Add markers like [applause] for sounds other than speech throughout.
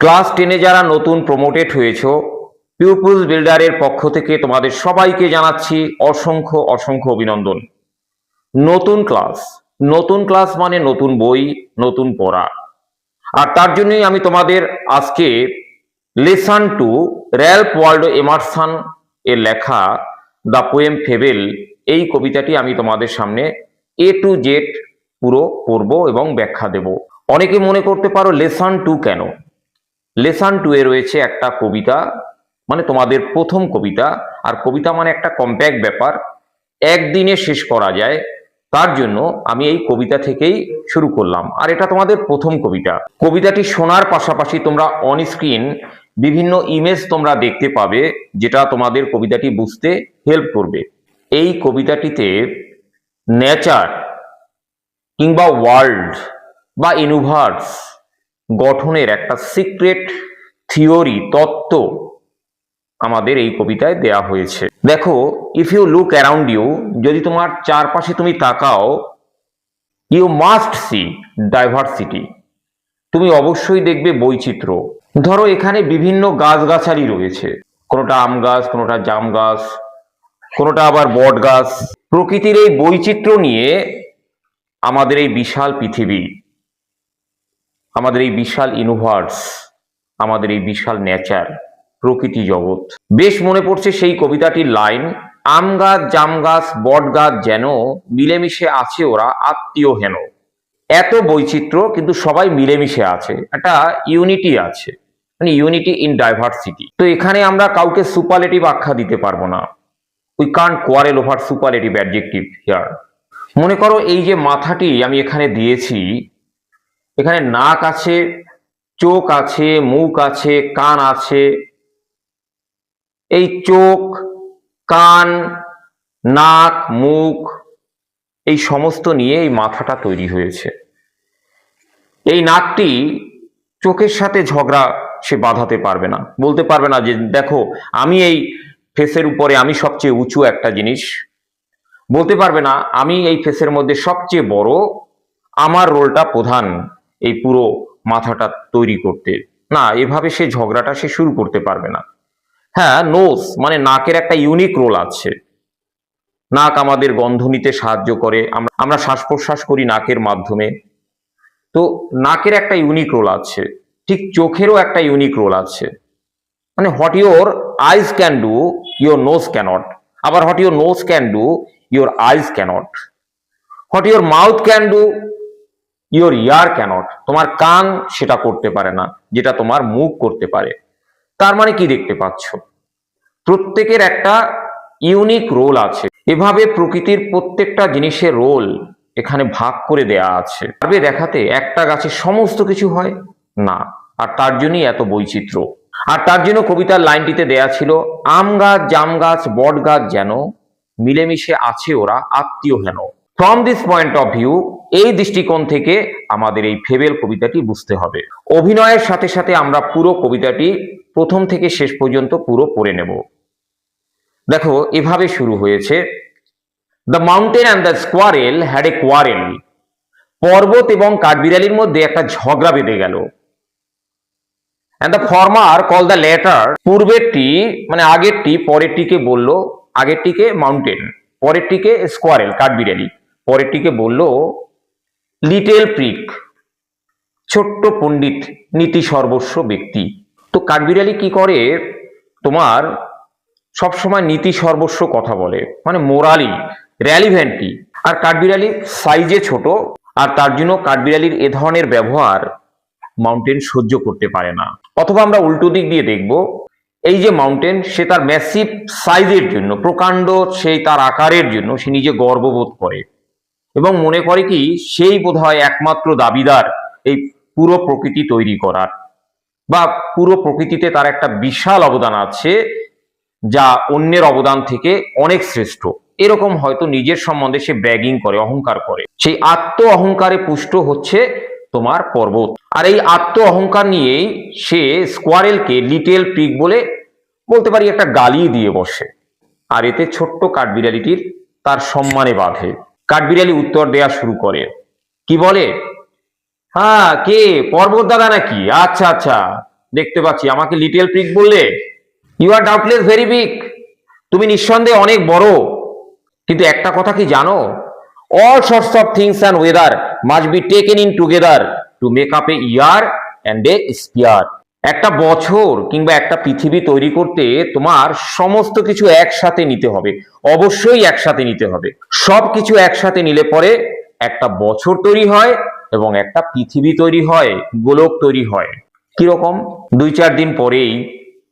Class টেনে যারা নতুন প্রমোটেড হয়েছো পিউপুলস বিল্ডারের পক্ষ থেকে তোমাদের সবাইকে জানাচ্ছি অসংখ্য অসংখ্য অভিনন্দন। নতুন ক্লাস নতুন ক্লাস মানে নতুন বই, নতুন পড়া। আর তার জন্যই আমি তোমাদের আজকে lesson two Ralph Waldo Emerson এর লেখা দ্য পোয়েম ফেবেল, এই কবিতাটি আমি তোমাদের সামনে এ টু জেড পুরো পড়ব এবং ব্যাখ্যা দেব। অনেকে মনে করতে পারো লেসান টু কেন? লেসন টু এ রয়েছে একটা কবিতা মানে তোমাদের প্রথম কবিতা, আর কবিতা মানে একটা কম্প্যাক্ট ব্যাপার। একদিনে শেষ করা যায়, তার জন্য আমি এই কবিতা থেকেই শুরু করলাম। আর এটা তোমাদের প্রথম কবিতা। কবিতাটি শোনার পাশাপাশি তোমরা অন স্ক্রিন বিভিন্ন ইমেজ তোমরা দেখতে পাবে, যেটা তোমাদের কবিতাটি বুঝতে হেল্প করবে। এই কবিতাটিতে নেচার কিংবা ওয়ার্ল্ড বা ইউনিভার্স গঠনের একটা সিক্রেট থিওরি তত্ত্ব আমাদের এই কবিতায় দেয়া হয়েছে। দেখো if you look around you যদি তোমার চারপাশে তুমি তাকাও ইউ মাস্ট সি ডাইভার্সিটি তুমি অবশ্যই দেখবে বৈচিত্র্য। ধরো, এখানে বিভিন্ন গাছগাছালি রয়েছে। কোনোটা আম গাছ, কোনোটা জাম গাছ, কোনোটা আবার বট গাছ। প্রকৃতির এই বৈচিত্র্য নিয়ে আমাদের এই বিশাল পৃথিবী। আমাদের এই বিশাল ইউনিভার্স আমাদের এই বিশাল নেচার প্রকৃতি জগৎ। বেশ মনে পড়ছে সেই কবিতাটির লাইন আম গাছ, জাম গাছ, বট গাছ যেন মিলেমিশে আছে ওরা, আত্মীয় হেন। এত বৈচিত্র্য, কিন্তু সবাই মিলেমিশে আছে। একটা ইউনিটি আছে মানে ইউনিটি ইন ডাইভার্সিটি তো এখানে আমরা কাউকে সুপারলেটিভ আখ্যা দিতে পারব না। We can't quarrel over superlative adjective here মনে করো এই যে মাথাটি আমি এখানে দিয়েছি এখানে নাক আছে, চোখ আছে, মুখ আছে, কান আছে। এই চোখ, কান, নাক, মুখ, এই সমস্ত নিয়ে এই মাথাটা তৈরি হয়েছে। এই নাকটি চোখের সাথে ঝগড়া সে বাঁধাতে পারবে না। বলতে পারবে না যে, দেখো, আমি এই ফেসের উপরে আমি সবচেয়ে উঁচু একটা জিনিস। বলতে পারবে না, আমি এই ফেসের মধ্যে সবচেয়ে বড়, আমার রোলটা প্রধান। এই পুরো মাথাটা তৈরি করতে। না, এভাবে সে ঝগড়াটা সে শুরু করতে পারবে না। হ্যাঁ নোস মানে নাকের একটা ইউনিক রোল আছে। নাক আমাদের গন্ধ নিতে সাহায্য করে। আমরা আমরা শ্বাস প্রশ্বাস করি নাকের মাধ্যমে। তো নাকের একটা ইউনিক রোল আছে। ঠিক চোখেরও একটা ইউনিক রোল আছে। মানে what your eyes can do your nose cannot আবার what your nose can do your eyes cannot what your mouth can do your ear cannot তোমার কান সেটা করতে পারে না, যেটা তোমার মুখ করতে পারে। তার মানে কি দেখতে পাচ্ছ? প্রত্যেকের একটা ইউনিক রোল আছে। এভাবে প্রকৃতির প্রত্যেকটা জিনিসের রোল এখানে ভাগ করে দেয়া আছে। তবে দেখাতে একটা গাছে সমস্ত কিছু হয়? না। আর তার জন্যই এত বৈচিত্র্য। আর তার জন্য কবিতার লাইনটিতে দেয়া ছিল, আম গাছ, জাম গাছ, বট গাছ যেন মিলেমিশে আছে ওরা, আত্মীয় হেন। From this point of view এই দৃষ্টিকোণ থেকে আমাদের এই ফেবেল কবিতাটি বুঝতে হবে। অভিনয়ের সাথে সাথে আমরা পুরো কবিতাটি প্রথম থেকে শেষ পর্যন্ত পুরো পড়ে নেব। দেখো, এভাবে শুরু হয়েছে। The mountain and the squirrel had a quarrel পর্বত এবং কাঠবিড়ালির মধ্যে একটা ঝগড়া বেঁধে গেল। And the former call the latter পূর্বেরটি মানে আগেরটি, পরেরটিকে বলল, আগেরটিকে মাউন্টেন পরেরটিকে স্কোয়ারেল কাঠবিড়ালি, পরেরটিকে বলল লিটেল প্রিক ছোট্ট পণ্ডিত, নীতি সর্বস্ব ব্যক্তি। তো কাঠবিড়ালি কি করে? তোমার সবসময় নীতি সর্বস্ব কথা বলে মানে মোরালি র্যালিভেন্টলি আর কাঠবিড়ালি সাইজে ছোট, আর তার জন্য কাঠবিড়ালির এ ধরনের ব্যবহার মাউন্টেন সহ্য করতে পারে না। অথবা আমরা উল্টো দিক দিয়ে দেখব, এই যে মাউন্টেন সে তার ম্যাসিভ সাইজের জন্য, প্রকাণ্ড সেই তার আকারের জন্য, সে নিজে গর্ববোধ করে। এবং মনে করে কি, সেই বোধহয় একমাত্র দাবিদার এই পুরো প্রকৃতি তৈরি করার। বা পুরো প্রকৃতিতে তার একটা বিশাল অবদান আছে, যা অন্যের অবদান থেকে অনেক শ্রেষ্ঠ। এরকম হয়তো নিজের সম্বন্ধে সে ব্যাগিং করে, অহংকার করে। সেই আত্ম অহংকারে পুষ্ট হচ্ছে তোমার পর্বত। আর এই আত্ম অহংকার নিয়েই সে স্কোয়ারেলকে লিটেল পিক বলে, বলতে পারি একটা গালি দিয়ে বসে। আর এতে ছোট্ট কাঠবিড়ালিটির তার সম্মানে বাঁধে। কাঠবিড়ালি উত্তর দেয়া শুরু করে। কি বলে? হ্যাঁ কে? পর্বত দাদা নাকি? আচ্ছা আচ্ছা দেখতে পাচ্ছি। আমাকে লিটল পিগ বললে? You are doubtless very big তুমি নিঃসন্দেহে অনেক বড়। কিন্তু একটা কথা কি জানো? All sorts of things and weather must be taken in together to make up a year and a sphere একটা বছর কিংবা একটা পৃথিবী তৈরি করতে তোমার সমস্ত কিছু একসাথে নিতে হবে, অবশ্যই একসাথে নিতে হবে। সব কিছু একসাথে নিলে পরে একটা বছর তৈরি হয় এবং একটা পৃথিবী তৈরি হয়, গোলক তৈরি হয়। কীরকম? দুই চার দিন পরেই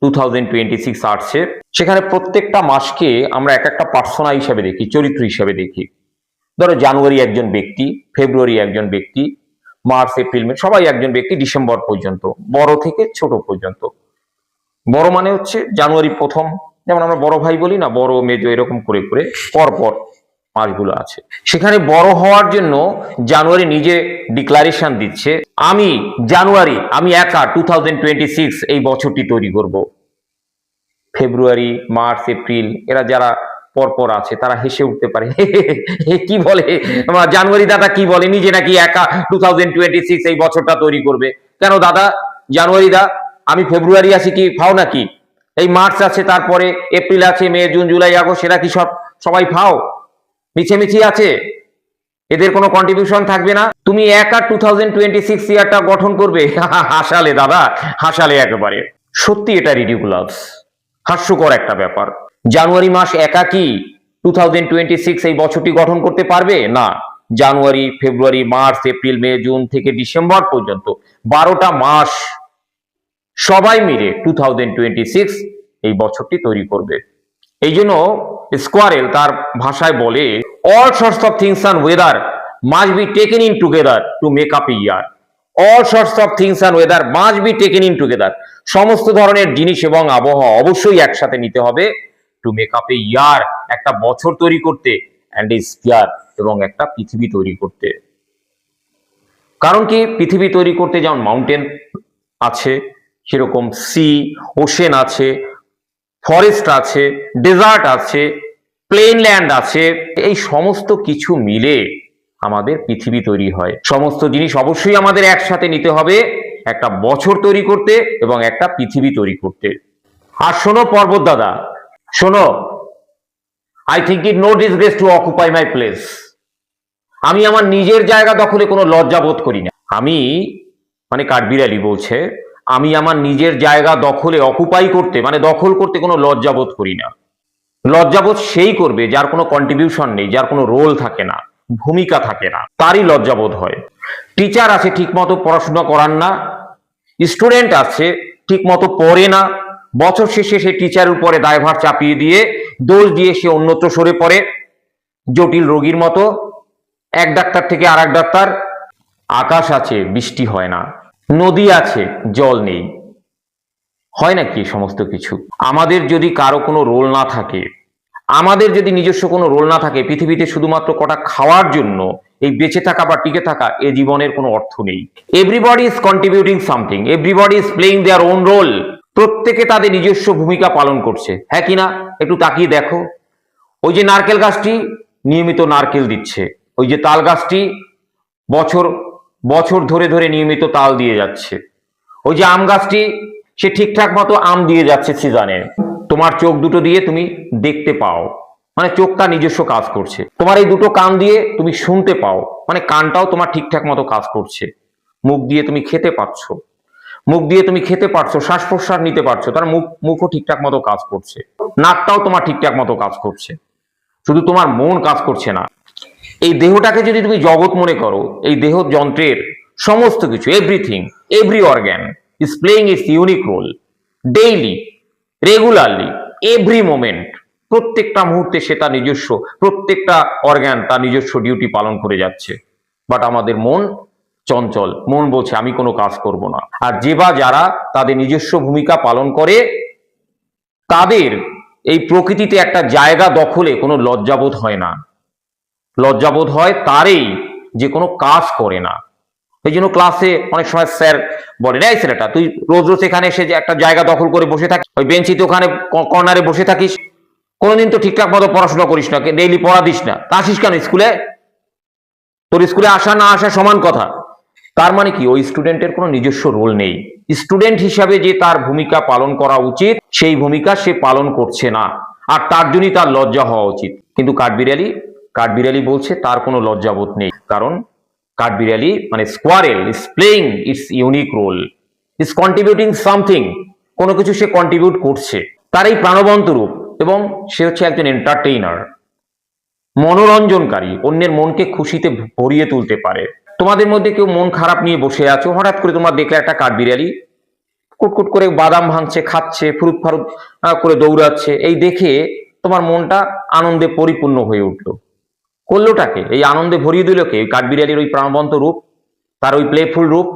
টু থাউজেন্ড টোয়েন্টি সিক্স আসছে। সেখানে প্রত্যেকটা মাসকে আমরা এক একটা পার্সোনা হিসেবে দেখি, চরিত্র হিসেবে দেখি। ধরো জানুয়ারি একজন ব্যক্তি, ফেব্রুয়ারি একজন ব্যক্তি মার্চ, এপ্রিল, মে, সবাই একজন ব্যক্তি ডিসেম্বর পর্যন্ত, বড় থেকে ছোট পর্যন্ত। বড় মানে হচ্ছে জানুয়ারি প্রথম, যেমন আমরা বড় ভাই বলি না, বড়, মেজো, এরকম করে করে পরপর পর মাসগুলো আছে। সেখানে বড় হওয়ার জন্য জানুয়ারি নিজে ডিক্লারেশন দিচ্ছে, আমি জানুয়ারি, আমি একা টু এই বছরটি তৈরি করব। ফেব্রুয়ারি, মার্চ, এপ্রিল, এরা যারা পরপর আছে, তারা হেসে উঠতে পারে। কি বলে? জানুয়ারি দাদা কি বলে? নিজে নাকি একা টু এই বছরটা তৈরি করবে। কেন দাদা? জানুয়ারি দা, আমি ফেব্রুয়ারি আছি কি? ফাও নাকি? এই মার্চ আছে, তারপরে এপ্রিল আছে, মে, জুন, জুলাই, আগস্ট, সেটা কি সব সবাই ফাও? মিছেমিছি আছে? এদের কোনো কন্ট্রিবিউশন থাকবে না? তুমি একা টু থাউজেন্ড টোয়েন্টি সিক্স ইয়ারটা গঠন করবে? [laughs] হাসালে দাদা, হাসালে একেবারে। সত্যি এটা রিডিকুলাস হাস্যকর একটা ব্যাপার। জানুয়ারি মাস একা কি? টু থাউজেন্ড টোয়েন্টি সিক্স এই বছরটি গঠন করতে পারবে? না। January, February, March, April, May, June থেকে ডিসেম্বর পর্যন্ত বারোটা মাস সবাই মিলে টু এই বছরটি তৈরি করবে। এই জন্য স্কোয়ারেল তার ভাষায় বলে all sorts of things and weather must be taken in together to make up year all sorts of things and weather must be taken in together সমস্ত ধরনের জিনিস এবং আবহাওয়া অবশ্যই একসাথে নিতে হবে। To make up a year, একটা বছর তৈরি করতে অ্যান্ড এ স্পিয়ার এবং একটা পৃথিবী তৈরি করতে। কারণ কি? পৃথিবী তৈরি করতে যেমন মাউন্টেন আছে, সেরকম সি ওশেন আছে ফরেস্ট আছে ডেজার্ট আছে প্লেন ল্যান্ড আছে, এই সমস্ত কিছু মিলে আমাদের পৃথিবী তৈরি হয়। সমস্ত জিনিস অবশ্যই আমাদের একসাথে নিতে হবে, একটা বছর তৈরি করতে এবং একটা পৃথিবী তৈরি করতে। আর শোনো পর্বত দাদা শোনো I think it no disgrace to occupy my place আমি আমার নিজের জায়গা দখলে কোনো লজ্জা বোধ করি না। আমি মানে কাঠবিড়ালি বলছে, আমি আমার নিজের জায়গা দখলে অকুপাই করতে মানে দখল করতে কোনো লজ্জাবোধ করি না। লজ্জাবোধ সেই করবে যার কোনো কন্ট্রিবিউশন নেই, যার কোনো রোল থাকে না, ভূমিকা থাকে না, তারই লজ্জাবোধ হয়। টিচার আছে ঠিক মতো পড়াশোনা করান না স্টুডেন্ট আছে ঠিক মতো পড়ে না বছর শেষে সে টিচারের উপরে দায়ভার চাপিয়ে দিয়ে দোষ দিয়ে সে অন্যত্র সরে পড়ে। জটিল রোগীর মতো এক ডাক্তার থেকে আর ডাক্তার। আকাশ আছে, বৃষ্টি হয় না, নদী আছে, জল নেই। হয় নাকি সমস্ত কিছু? আমাদের যদি কারও কোনো রোল না থাকে, আমাদের যদি নিজস্ব কোনো রোল না থাকে, পৃথিবীতে শুধুমাত্র কটা খাওয়ার জন্য, এই বেঁচে থাকা বা টিকে থাকা, এ জীবনের কোনো অর্থ নেই। Everybody is contributing something everybody is playing their own role প্রত্যেকে তাদের নিজস্ব ভূমিকা পালন করছে। হ্যাঁ কিনা একটু তাকিয়ে দেখো। ওই যে নারকেল গাছটি নিয়মিত নারকেল দিচ্ছে। ওই যে তাল গাছটি বছর বছর ধরে ধরে নিয়মিত তাল দিয়ে যাচ্ছে। ওই যে আম গাছটি, সে ঠিকঠাক মতো আম দিয়ে যাচ্ছে সিজনে। তোমার চোখ দুটো দিয়ে তুমি দেখতে পাও। মানে চোখটা নিজস্ব কাজ করছে। তোমার এই দুটো কান দিয়ে তুমি শুনতে পাও। মানে কানটাও তোমার ঠিকঠাক মতো কাজ করছে। মুখ দিয়ে তুমি খেতে পাচ্ছ। মুখ দিয়ে তুমি খেতে পারছ শ্বাস প্রশ্বাস নিতে পারছ, তার মুখ, মুখও ঠিকঠাক মতো কাজ করছে। নাকটাও তোমার ঠিকঠাক মতো কাজ করছে। শুধু তোমার মন কাজ করছে না। এই দেহটাকে যদি তুমি জগৎ মনে করো, এই দেহ যন্ত্রের সমস্ত কিছু everything every organ is playing its unique role daily regularly every moment প্রত্যেকটা মুহূর্তে সে তার নিজস্ব, প্রত্যেকটা অর্গ্যান তার নিজস্ব ডিউটি পালন করে যাচ্ছে। বাট আমাদের মন চঞ্চল, মন বলছে, আমি কোনো কাজ করব না। আর যে বা যারা তাদের নিজস্ব ভূমিকা পালন করে, তাদের এই প্রকৃতিতে একটা জায়গা দখলে কোনো লজ্জাবোধ হয় না। লজ্জাবোধ হয় তারই যে কোনো কাজ করে না। এই জন্য ক্লাসে অনেক সময় স্যার বলেন এই ছেলেটা, তুই রোজ রোজ এখানে এসে যে একটা জায়গা দখল করে বসে থাকিস ওই বেঞ্চিতে ওখানে কর্নারে বসে থাকিস, কোনোদিন তো ঠিকঠাক মতো পড়াশোনা করিস না ডেইলি পড়া দিস না। তা আসিস কেন স্কুলে? তোর স্কুলে আসা না আসা সমান কথা। তার মানে কি? ওই স্টুডেন্টের কোনো নিজস্ব রোল নেই। স্টুডেন্ট হিসাবে যে তার ভূমিকা পালন করা উচিত, সেই ভূমিকা সে পালন করছে না। আর তার জন্যই তার লজ্জা হওয়া উচিত। কিন্তু কাঠবিড়ালি কাঠবিড়ালি বলছে তার কোনো লজ্জাবোধ নেই। কারণ কাঠবিড়ালি মানে squirrel is playing its unique role is contributing something কোনো কিছু সে কন্ট্রিবিউট করছে। তার এই প্রাণবন্ত রূপ এবং সে হচ্ছে একজন এন্টারটেইনার মনোরঞ্জনকারী। অন্যের মনকে খুশিতে ভরিয়ে তুলতে পারে। তোমাদের মধ্যে কেউ মন খারাপ নিয়ে বসে আছো? হঠাৎ করে তোমার দেখলে একটা কাঠবিড়ালি কুটকুট করে বাদাম ভাঙছে, খাচ্ছে ফুরুত ফারুত করে দৌড়াচ্ছে। এই দেখে তোমার মনটা আনন্দে পরিপূর্ণ হয়ে উঠল। করলোটাকে? এই আনন্দে ভরিয়ে দিল কে? কাঠবিড়ালির ওই প্রাণবন্ত রূপ, তার ওই প্লেফুল রূপ।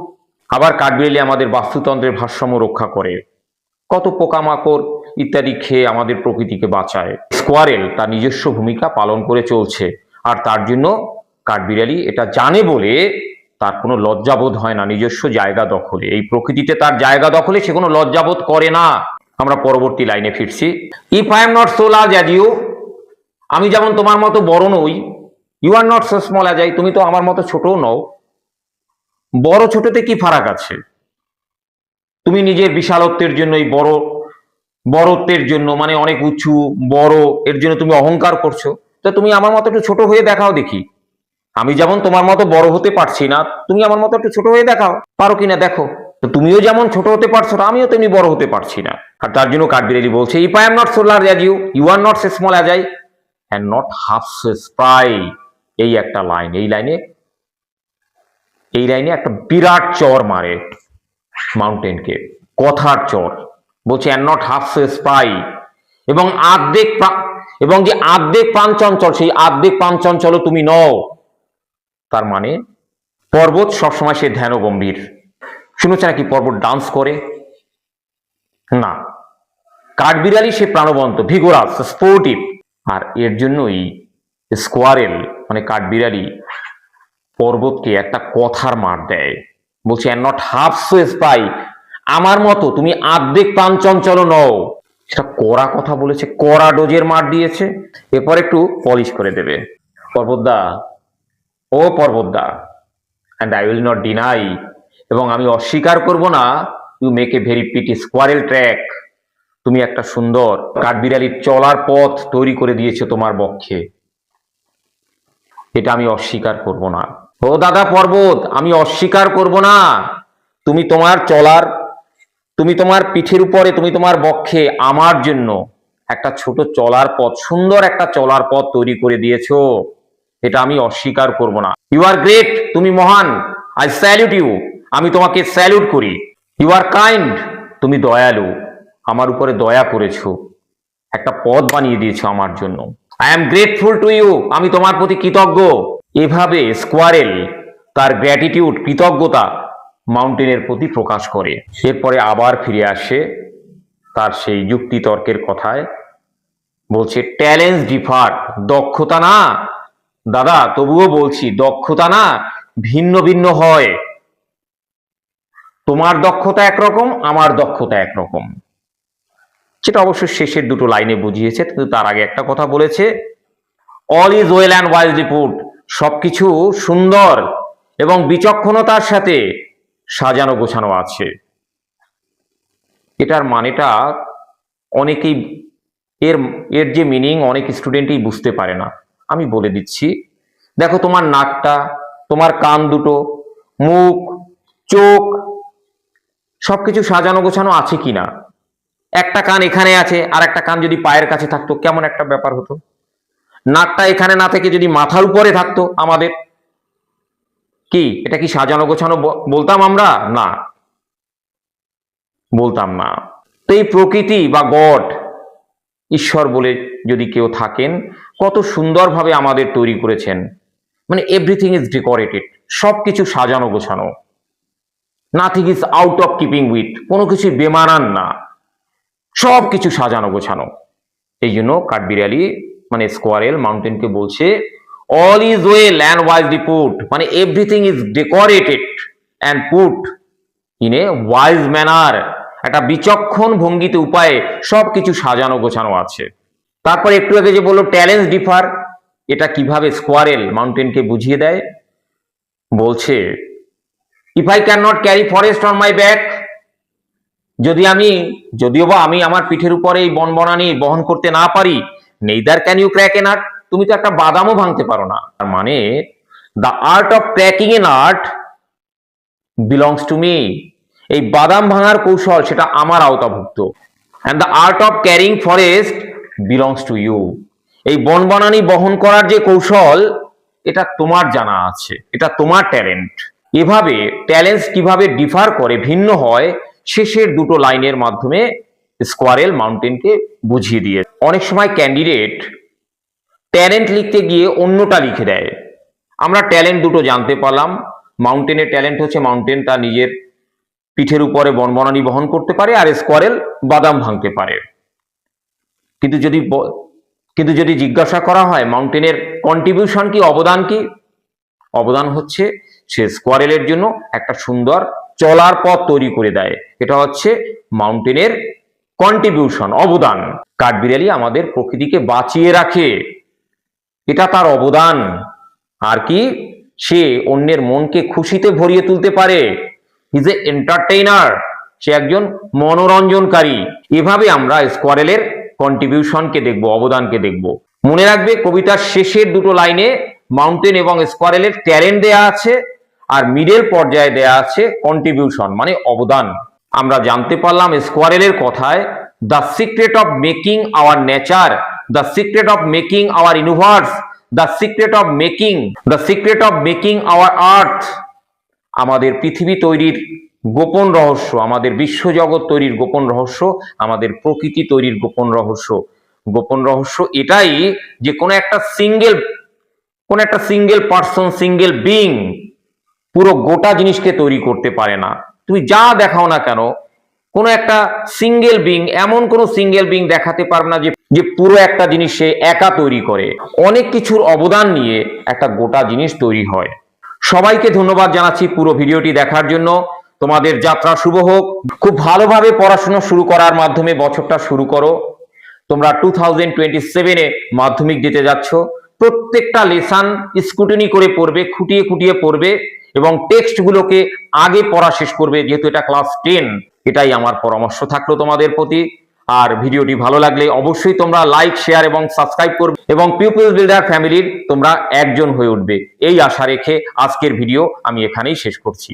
আবার কাঠবিড়ালি আমাদের বাস্তুতন্ত্রের ভারসাম্য রক্ষা করে। কত পোকামাকড় ইত্যাদি খেয়ে আমাদের প্রকৃতিকে বাঁচায়। স্কোয়ারেল তার নিজস্ব ভূমিকা পালন করে চলছে। আর তার জন্য কাঠবিড়ালি এটা জানে বলে তার কোনো লজ্জাবোধ হয় না, নিজস্ব জায়গা দখলে। এই প্রকৃতিতে তার জায়গা দখলে সে কোনো লজ্জাবোধ করে না। আমরা পরবর্তী লাইনে ফিরছি। If I am not so large as you আমি যেমন তোমার মতো বড় নই you are not so small as I তুমি তো আমার মতো ছোটও নও। বড় ছোটতে কি ফারাক আছে? তুমি নিজের বিশালত্বের জন্য এই বড়, বড়ত্বের জন্য মানে অনেক উঁচু, বড়, এর জন্য তুমি অহংকার করছ। তো তুমি আমার মতো একটু ছোট হয়ে দেখাও দেখি। আমি যেমন তোমার মতো বড় হতে পারছি না, তুমি আমার মতো একটু ছোট হয়ে দেখাও। পারো কিনা দেখো। তো তুমিও যেমন ছোট হতে পারছ না, আমিও তেমনি বড় হতে পারছি না। আর তার জন্য কাঠবিড়ালি বলছে if I am not so large as you you are not so small as I and not half so spry এই একটা লাইন এই লাইনে এই লাইনে একটা বিরাট চর মারে মাউন্টেনকে কথার চর। বলছে and not half so spy এবং আর্ধেক এবং যে আর্ধেক প্রাণ চঞ্চল সেই আর্ধেক প্রাণ চঞ্চল তুমি নও। তার মানে পর্বত সবসময় সে ধ্যান গম্ভীর শুনেছে নাকি পর্বত ডান্স করে? না। কাঠবিড়ালি সে প্রাণবন্ত ভিগোরাস স্পোর্টিভ আর এর জন্যই স্কোয়ারেল মানে কাঠবিড়ালি, পর্বতকে একটা কথার মার দেয়। বলছে and not half so spy আমার মতো তুমি আর্ধেক প্রাণ চঞ্চল নও। সেটা কড়া কথা বলেছে, কড়া ডোজের মার দিয়েছে। এরপর একটু পলিশ করে দেবে। পর্বতদা ও পর্বতদা and I will not deny এবং আমি অস্বীকার করব না you make a very pretty squirrel track তুমি একটা সুন্দর কাঠবিড়ালির চলার পথ তৈরি করে দিয়েছ তোমার বক্ষে এটা আমি অস্বীকার করব না। ও দাদা পর্বত, আমি অস্বীকার করব না, তুমি তোমার চলার, তুমি তোমার পিঠের উপরে, তুমি তোমার বক্ষে আমার জন্য একটা ছোট চলার পথ, সুন্দর একটা চলার পথ তৈরি করে দিয়েছ। এটা আমি অস্বীকার করব না। ইউ আর গ্রেট তুমি মহান আই স্যালিউট ইউ আমি তোমাকে স্যালিউট করি। ইউ আর কাইন্ড তুমি দয়ালু, আমার উপরে দয়া করেছ। একটা পদ বানিয়ে দিয়েছ আমার জন্য। I am grateful to you আমি তোমার প্রতি কৃতজ্ঞ। এভাবে স্কোয়ারেল তার গ্র্যাটিটিউড কৃতজ্ঞতা মাউন্টেনের প্রতি প্রকাশ করে। এরপরে আবার ফিরে আসে তার সেই যুক্তি তর্কের কথায়, বলছে ট্যালেন্ট ডিফার দক্ষতা না দাদা, তবুও বলছি, দক্ষতা না ভিন্ন ভিন্ন হয়। তোমার দক্ষতা একরকম, আমার দক্ষতা একরকম। সেটা অবশ্য শেষের দুটো লাইনে বুঝিয়েছে, কিন্তু তার আগে একটা কথা বলেছে। All is well and wisely put সবকিছু সুন্দর এবং বিচক্ষণতার সাথে সাজানো গোছানো আছে। এটার মানেটা অনেকেই, এর এর যে মিনিং অনেক স্টুডেন্টই বুঝতে পারে না। আমি বলে দিচ্ছি। দেখো তোমার নাকটা, তোমার কান দুটো, মুখ, চোখ, সবকিছু সাজানো গোছানো আছে কিনা? একটা কান এখানে আছে, আর একটা কান যদি পায়ের কাছে থাকতো, কেমন একটা ব্যাপার হতো? নাকটা এখানে না থেকে যদি মাথার উপরে থাকতো আমাদের, কি? এটা কি সাজানো গোছানো বলতাম আমরা? না। বলতাম না। তো এই প্রকৃতি বা গড, ঈশ্বর বলে যদি কেউ থাকেন কত সুন্দরভাবে আমাদের তৈরি করেছেন। মানে এভরিথিং ইজ ডেকোরেটেড সব কিছু সাজানো গোছানো। Nothing is out of keeping with কোনো কিছু বেমানান না। সব কিছু সাজানো গোছানো। এই জন্য কাঠবিড়ালি মানে স্কোয়ারেল মাউন্টেনকে বলছে all is well and wisely put মানে everything is decorated and put in a wise manner একটা বিচক্ষণ ভঙ্গিতে উপায়ে সবকিছু সাজানো গোছানো আছে। তারপর একটু আগে যে বলল ট্যালেন্ট ডিফার এটা কীভাবে স্কোয়ারেল মাউন্টেনকে বুঝিয়ে দেয়? বলছে if I can not carry forest on my back যদি আমি, যদিও বা আমি আমার পিঠের উপরে এই বনবনানি বহন করতে না পারি neither can you crack a nut তুমি তো একটা বাদামও ভাঙতে পারো না। তার মানে the art of cracking a nut belongs to me এই বাদাম ভাঙার কৌশল, সেটা আমার আওতাভুক্ত। And the art of carrying forest belongs to you এই বনবনানি বহন করার যে কৌশল, এটা তোমার জানা আছে, এটা তোমার ট্যালেন্ট এভাবে ট্যালেন্টস কীভাবে ডিফার করে, ভিন্ন হয়, শেষের দুটো লাইনের মাধ্যমে স্কোয়ারেল মাউন্টেনকে বুঝিয়ে দিয়ে। অনেক সময় ক্যান্ডিডেট ট্যালেন্ট লিখতে গিয়ে অন্যটা লিখে দেয়। আমরা ট্যালেন্ট দুটো জানতে পারলাম। মাউন্টেনের ট্যালেন্ট হচ্ছে মাউন্টেন তার নিজের পিঠের উপরে বনবনানি বহন করতে পারে, আর স্কোয়ারেল বাদাম ভাঙতে পারে। কিন্তু যদি কিন্তু যদি জিজ্ঞাসা করা হয় মাউন্টেনের কন্ট্রিবিউশন কি, অবদান কি? অবদান হচ্ছে সে স্কোয়ারেলের জন্য একটা সুন্দর চলার পথ তৈরি করে দেয়। এটা হচ্ছে মাউন্টেনের কন্ট্রিবিউশন, অবদান। কাঠবিড়ালি আমাদের প্রকৃতিকে বাঁচিয়ে রাখে। এটা তার অবদান। আর কি? সে অন্যের মনকে খুশিতে ভরিয়ে তুলতে পারে। ইজ এ এন্টারটেইনার সে একজন মনোরঞ্জনকারী। এভাবে আমরা স্কোয়ারেলের কন্ট্রিবিউশনকে দেখব, অবদানকে দেখব। মনে রাখবে, কবিতার শেষের দুটো লাইনে মাউন্টেন এবং স্কোয়ারেলের ট্যালেন্ট দেয়া আছে আর মিডল পর্যায়ে দেয়া আছে কন্ট্রিবিউশন মানে অবদান। আমরা জানতে পারলাম স্কোয়ারেলের কথায় the secret of making our nature the secret of making our universe the secret of making the secret of making our earth আমাদের পৃথিবী তৈরির গোপন রহস্য, আমাদের বিশ্বজগৎ তৈরির গোপন রহস্য, আমাদের প্রকৃতি তৈরির গোপন রহস্য। গোপন রহস্য এটাই যে কোনো একটা সিঙ্গেল কোন একটা সিঙ্গেল পার্সন সিঙ্গেল বিং পুরো গোটা জিনিসকে তৈরি করতে পারে না। তুমি যা দেখাও না কেন, কোনো একটা সিঙ্গেল বিং এমন কোনো সিঙ্গেল বিং দেখাতে পারবে না যে যে পুরো একটা জিনিস সে একা তৈরি করে। অনেক কিছুর অবদান নিয়ে একটা গোটা জিনিস তৈরি হয়। সবাইকে ধন্যবাদ জানাচ্ছি পুরো ভিডিওটি দেখার জন্য। তোমাদের যাত্রা শুভ হোক। খুব ভালোভাবে পড়াশোনা শুরু করার মাধ্যমে বছরটা শুরু করো। তোমরা টু থাউজেন্ড টোয়েন্টি সেভেনে মাধ্যমিক দিতে যাচ্ছ। প্রত্যেকটা লেসান স্কুটিনি করে পড়বে, খুঁটিয়ে খুঁটিয়ে পড়বে এবং টেক্সটগুলোকে আগে পড়া শেষ করবে, যেহেতু এটা ক্লাস টেন এটাই আমার পরামর্শ থাকল তোমাদের প্রতি। আর ভিডিওটি ভালো লাগলে অবশ্যই তোমরা লাইক শেয়ার এবং সাবস্ক্রাইব করবে এবং পিপল বিল্ডার ফ্যামিলির তোমরা একজন হয়ে উঠবে। এই আশা রেখে আজকের ভিডিও আমি এখানেই শেষ করছি।